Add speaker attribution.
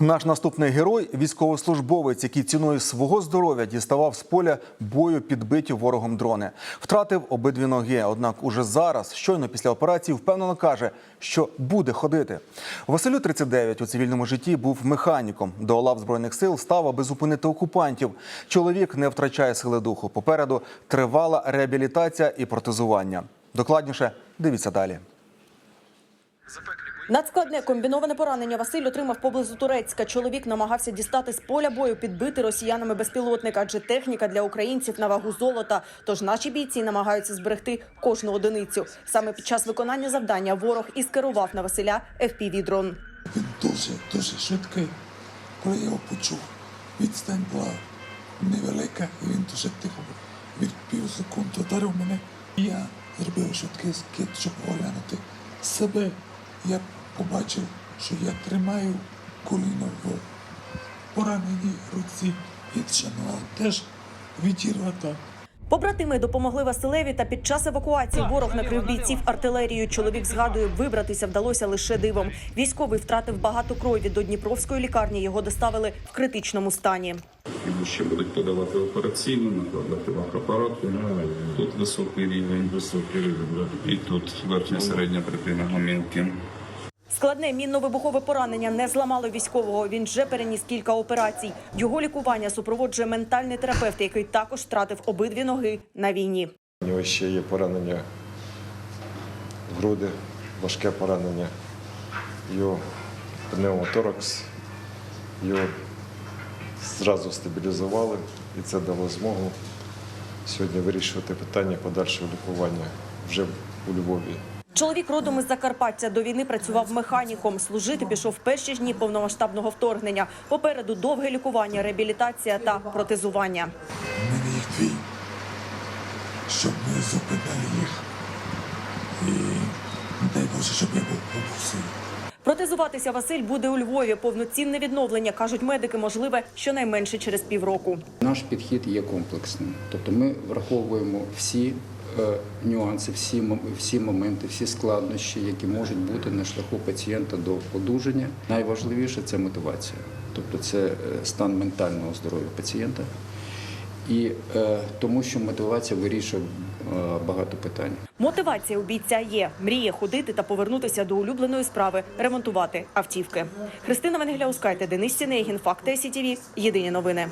Speaker 1: Наш наступний герой військовослужбовець, який ціною свого здоров'я діставав з поля бою підбиті ворогом дрони. Втратив обидві ноги. Однак уже зараз, щойно після операції, впевнено каже, що буде ходити. Василю 39 у цивільному житті був механіком. До лав збройних сил став, аби зупинити окупантів. Чоловік не втрачає сили духу. Попереду тривала реабілітація і протезування. Докладніше дивіться далі.
Speaker 2: Надскладне комбіноване поранення Василь отримав поблизу Турецька. Чоловік намагався дістати з поля бою підбити росіянами безпілотник, адже техніка для українців на вагу золота. Тож наші бійці намагаються зберегти кожну одиницю. Саме під час виконання завдання ворог і скерував на Василя fpv дрон
Speaker 3: Він дуже, дуже швидкий. Коли його почув, відстань була невелика, і він дуже тихо. Від пів секунди ударив мене. Я зробив швидкий скид, щоб оглянути себе. Я побачив, що я тримаю коліно в пораненій руці. І ще теж відірвата.
Speaker 2: Побратими допомогли Василеві, та під час евакуації ворог накрив бійців артилерією. Чоловік згадує, вибратися вдалося лише дивом. Військовий втратив багато крові. До Дніпровської лікарні його доставили в критичному стані.
Speaker 4: Йому ще будуть подавати операційну, накладати апарати. Тут високий рівень, високий рівень. І тут верхня середня третина гомілки.
Speaker 2: Складне мінно-вибухове поранення не зламало військового. Він вже переніс кілька операцій. Його лікування супроводжує ментальний терапевт, який також втратив обидві ноги на війні.
Speaker 5: У нього ще є поранення в груди, важке поранення, його пневмоторакс, його зразу стабілізували, і це дало змогу сьогодні вирішувати питання подальшого лікування вже у Львові.
Speaker 2: Чоловік родом із Закарпаття до війни працював механіком. Служити пішов в перші дні повномасштабного вторгнення. Попереду довге лікування, реабілітація та протезування.
Speaker 3: У мене їх дві, щоб ми зупинили їх. І дай Боже, щоб я був побусив.
Speaker 2: Протезуватися Василь буде у Львові. Повноцінне відновлення кажуть медики, можливе щонайменше через півроку.
Speaker 6: Наш підхід є комплексним, тобто ми враховуємо всі нюанси, всі, всі моменти, всі складнощі, які можуть бути на шляху пацієнта до одужання. Найважливіше це мотивація, тобто це е, стан ментального здоров'я пацієнта. І е, тому, що мотивація вирішує е, багато питань.
Speaker 2: Мотивація у бійця є. Мріє ходити та повернутися до улюбленої справи ремонтувати автівки. Христина Венгеляускайте, Денис Сінегін, Факти СІТІВІ. Єдині новини.